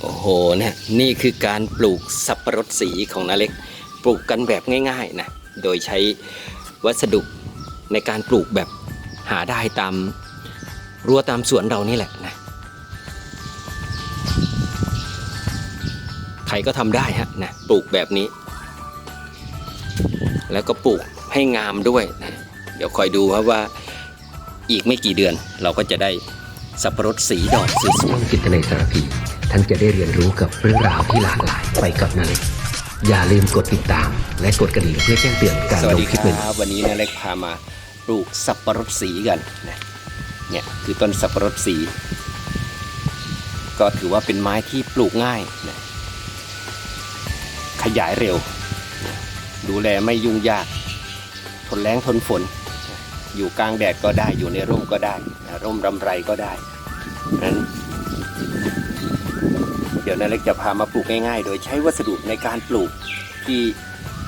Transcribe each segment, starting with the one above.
โอ้โหเนี่ยนี่คือการปลูกสับปะรดสีของนาเล็ก ปลูกกันแบบง่ายๆนะโดยใช้วัสดุในการปลูกแบบหาได้ตามรั้วตามสวนเรานี่แหละนะใครก็ทำได้ฮะนะปลูกแบบนี้ แล้วก็ปลูกให้งามด้วยนะเดี๋ยวคอยดูครับว่าอีกไม่กี่เดือนเราก็จะได้สับปะรดสีดอกสวยๆช่วงจิตในสารพี ท่านจะได้เรียนรู้กับเรื่องราวที่หลากหลายไปกับนาเล็ก อย่าลืมกดติดตาม และกดกระดิ่งเพื่อแจ้งเตือนการสวัสลงดีคลิปใหม่ครับวันนี้นาเล็กพามาปลูกสับปะรดสีกันนะเนี่ยคือต้นสับปะรดสี ก็ถือว่าเป็นไม้ที่ปลูกง่ายนะขยายเร็วนะดูแลไม่ยุ่งยาก ทนแรงทนฝนนะอยู่กลางแดดก็ได้อยู่ในร่มก็ได้นะร่มรำไรก็ได้นั้น เดี๋ยวนาเล็กจะพามาปลูกง่ายๆ โดยใช้วัสดุในการปลูกที่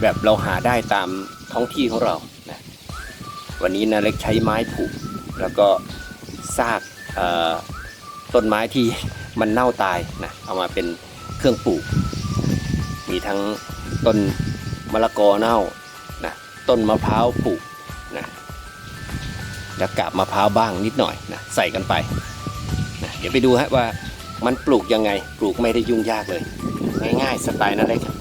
แบบเราหาได้ตามท้องที่ของเรานะวันนี้นาเล็กใช้ไม้ผูก แล้วก็ซากต้นไม้ที่มันเน่าตายนะเอามาเป็นเครื่องปลูก มีทั้งต้นมะละกอเน่านะต้นมะพร้าวปลูกนะแล้วกาบมะพร้าวบ้างนิดหน่อยนะใส่กันไปนะเดี๋ยวไปดูฮะว่า มันปลูกยังไง ปลูกไม่ได้ยุ่งยากเลย ง่ายๆสไตล์นั่นเลยครับ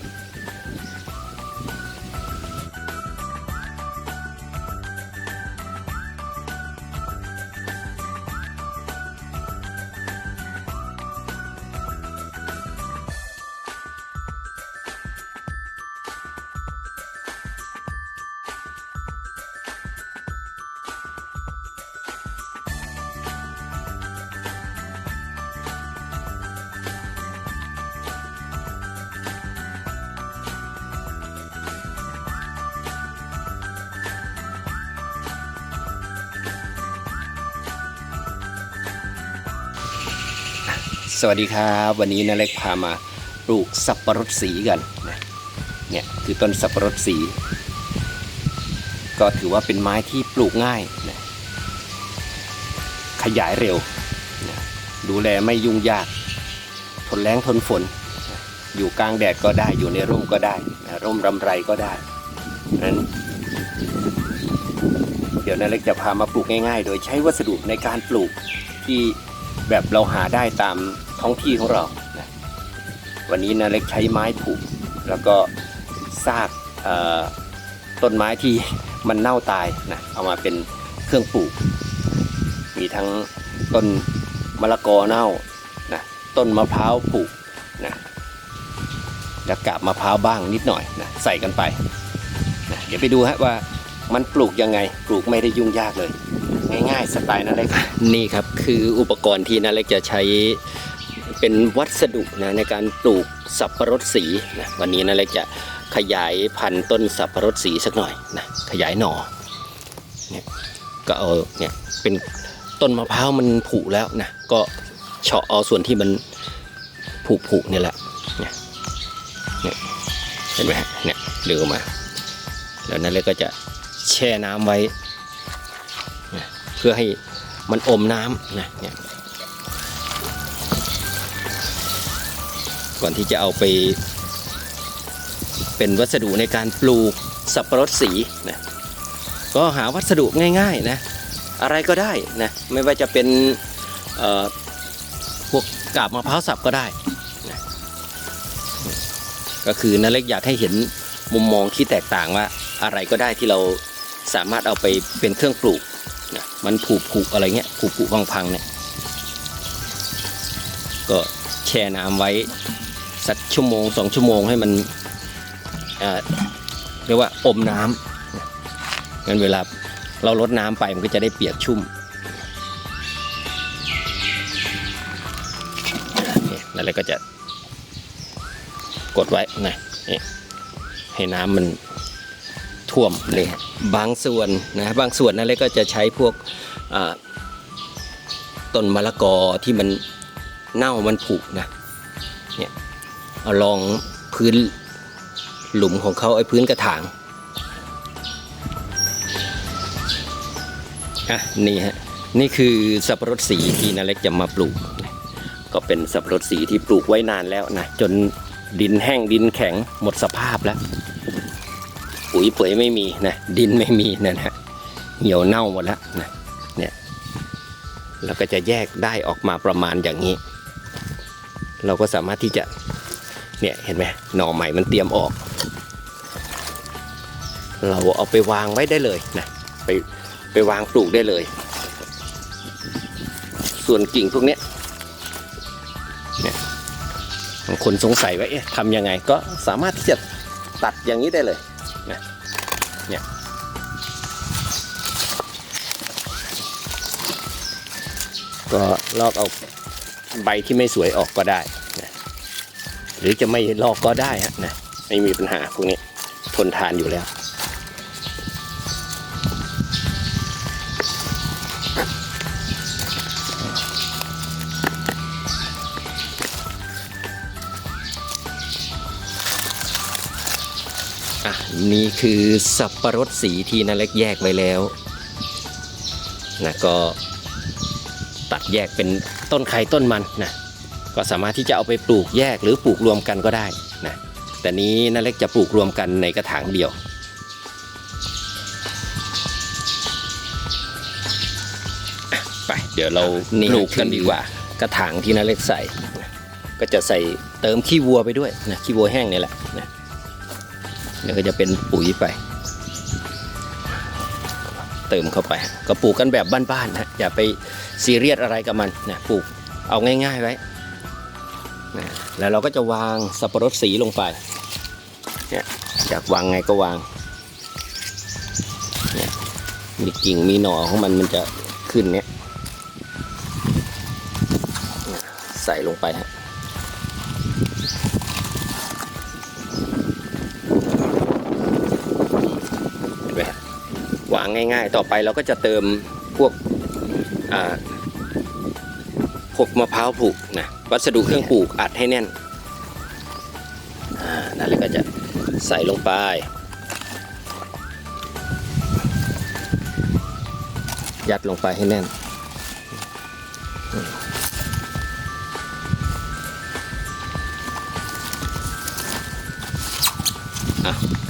สวัสดีครับ วันนี้นาเล็กพามาปลูกสับปะรดสีกันนะเนี่ยคือต้นสับปะรดสี ก็ถือว่าเป็นไม้ที่ปลูกง่ายนะขยายเร็วนะดูแลไม่ยุ่งยาก ทนแรงทนฝนนะอยู่กลางแดดก็ได้อยู่ในร่มก็ได้นะร่มรำไรก็ได้นั้นเดี๋ยวนาเล็กจะพามาปลูกง่าย ๆ โดยใช้วัสดุในการปลูกที่ แบบเราหาได้ตามท้องที่ของเรานะวันนี้นาเล็กใช้ไม้ผูก แล้วก็ซากต้นไม้ที่มันเน่าตายนะเอามาเป็นเครื่องปลูก มีทั้งต้นมะละกอเน่านะต้นมะพร้าวปลูกนะแล้วกาบมะพร้าวบ้างนิดหน่อยนะใส่กันไปนะเดี๋ยวไปดูฮะว่ามันปลูกยังไงปลูกไม่ได้ยุ่งยากเลย ง่ายๆสไตล์นั่นเลยค่ะนี่ครับคืออุปกรณ์ที่นาเล็กจะใช้เป็นวัสดุนะในการปลูกสับปะรดสีนะวันนี้นาเล็กจะขยายพันธุ์ต้นสับปะรดสีสักหน่อยนะขยายหน่อเนี่ยก็เอาเนี่ยเป็นต้นมะพร้าวมันผุแล้วนะก็เฉาะเอาส่วนที่มันผุผุๆเนี่ยแหละเนี่ยเนี่ยเห็นไหมฮะเนี่ยเลืออกมา แล้วนั่นเลยก็จะแช่น้ำไว้ เพื่อให้มันอมน้ำนะเนี่ยก่อนที่จะเอาไป เป็นวัสดุในการปลูกสับปะรดสีนะก็หาวัสดุง่ายๆนะอะไรก็ได้นะไม่ว่าจะเป็นพวกกาบมะพร้าวสับก็ได้นะก็คือนาเล็กอยากให้เห็นมุมมองที่แตกต่างว่าอะไรก็ได้ที่เราสามารถเอาไปเป็นเครื่องปลูก มันผุผุอะไรเงี้ยผุผุพังพังเนี่ย ก็แช่น้ำไว้สักชั่วโมงสองชั่วโมงให้มันเรียกว่าอมน้ำงั้นเวลาเราลดน้ำไปมันก็จะได้เปียกชุ่มนี่ยแล้วเราก็จะกดไว้นะให้น้ำมันท่วมเลย บางส่วนนะบางส่วนนั่นเลยก็จะใช้พวก ต้นมะละกอที่มันเน่ามันผุนะเนี่ยเอาลองพื้นหลุมของเขาไอ้พื้นกระถางอะนี่ฮะนี่คือสับปะรดสีที่นาเล็กจะมาปลูก ก็เป็นสับปะรดสีที่ปลูกไว้นานแล้วนะจนดินแห้งดินแข็งหมดสภาพแล้ว ปุ๋ยเปื่อยไม่มีนะดินไม่มีนะฮะเหี่ยวเน่าหมดแล้วนะ เราก็จะแยกได้ออกมาประมาณอย่างนี้ เราก็สามารถที่จะเนี่ยเห็นไหมหน่อใหม่มันเตรียมออก เราเอาไปวางไว้ได้เลยนะไปไปวางปลูกได้เลย ส่วนกิ่งพวกนี้เนี่ยบางคนสงสัยว่าเอ๊ะทำยังไงก็สามารถที่จะตัดอย่างนี้ได้เลยนะ ก็ลอกเอาใบที่ไม่สวยออกก็ได้นะหรือจะไม่ลอกก็ได้นะไม่มีปัญหาพวกนี้ทนทานอยู่แล้วอะนี่คือสับประรดสีที่นาเล็กแยกไว้แล้วนะก็ ตัดแยกเป็นต้นไข่ต้นมันนะก็สามารถที่จะเอาไปปลูกแยกหรือปลูกรวมกันก็ได้นะแต่นี้นาเล็กจะปลูกรวมกันในกระถางเดียว ไปเดี๋ยวเราปลูกกันดีกว่า กระถางที่นาเล็กใส่ ก็จะใส่เติมขี้วัวไปด้วยนะขี้วัวแห้งนี่แหละนะเดี๋ยวก็จะเป็นปุ๋ยไป เติมเข้าไป ก็ปลูกกันแบบบ้านๆนะอย่าไปซีเรียสอะไรกับมันนะปลูกเอาง่ายๆไว้นะแล้วเราก็จะวางสับปะรดสีลงไปเนี่ยอยากวางไงก็วางเนี่ยมีกิ่งมีหน่อของมันมันจะขึ้นเนี่ยใส่ลงไปฮะ วางง่าย ๆ ต่อไปเราก็จะเติมพวกพวกมะพร้าวปลูกนะวัสดุเครื่องปลูกอัดให้แน่นอ่านั่นแล้วก็จะใส่ลงไป ยัดลงไปให้แน่น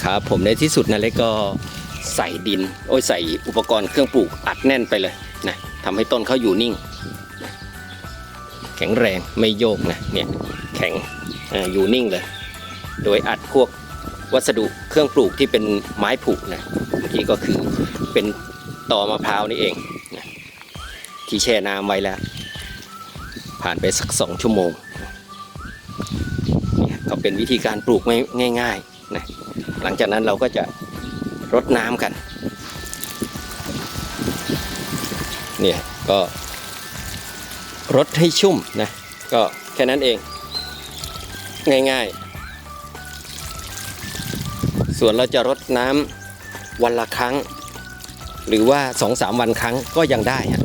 ครับผมในที่สุดนะเล็กก็ ใส่ดิน โอ้ยใส่อุปกรณ์เครื่องปลูกอัดแน่นไปเลยนะทำให้ต้นเขาอยู่นิ่งนะแข็งแรงไม่โยกนะเนี่ยแข็งอ่าอยู่นิ่งเลย โดยอัดพวกวัสดุเครื่องปลูกที่เป็นไม้ผุนะเมื่อกี้ก็คือเป็นตอมะพร้าวนี่เองนะที่แช่น้ำไว้แล้ว ผ่านไปสักสองชั่วโมงเนี่ยก็เป็นวิธีการปลูกไม่ง่ายๆนะหลังจากนั้นเราก็จะ รดน้ำกัน เนี่ยก็รดให้ชุ่มนะ ก็แค่นั้นเอง ง่ายๆ ส่วนเราจะรดน้ำวันละครั้ง หรือว่าสองสามวันครั้งก็ยังได้ฮะ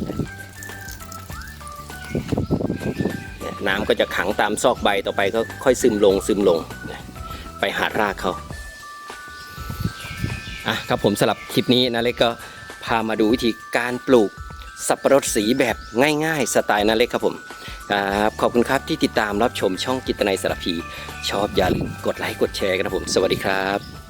น้ำก็จะขังตามซอกใบต่อไปก็ค่อยซึมลงซึมลง ไปหารากเขา อะครับผมสำหรับคลิปนี้นาเล็กก็พามาดูวิธีการปลูกสับปะรดสีแบบง่ายๆ สไตล์นาเล็กครับผมครับขอบคุณครับที่ติดตามรับชมช่องกิตนายสารพี ชอบอย่าลืมกดไลค์กดแชร์กันนะผม สวัสดีครับ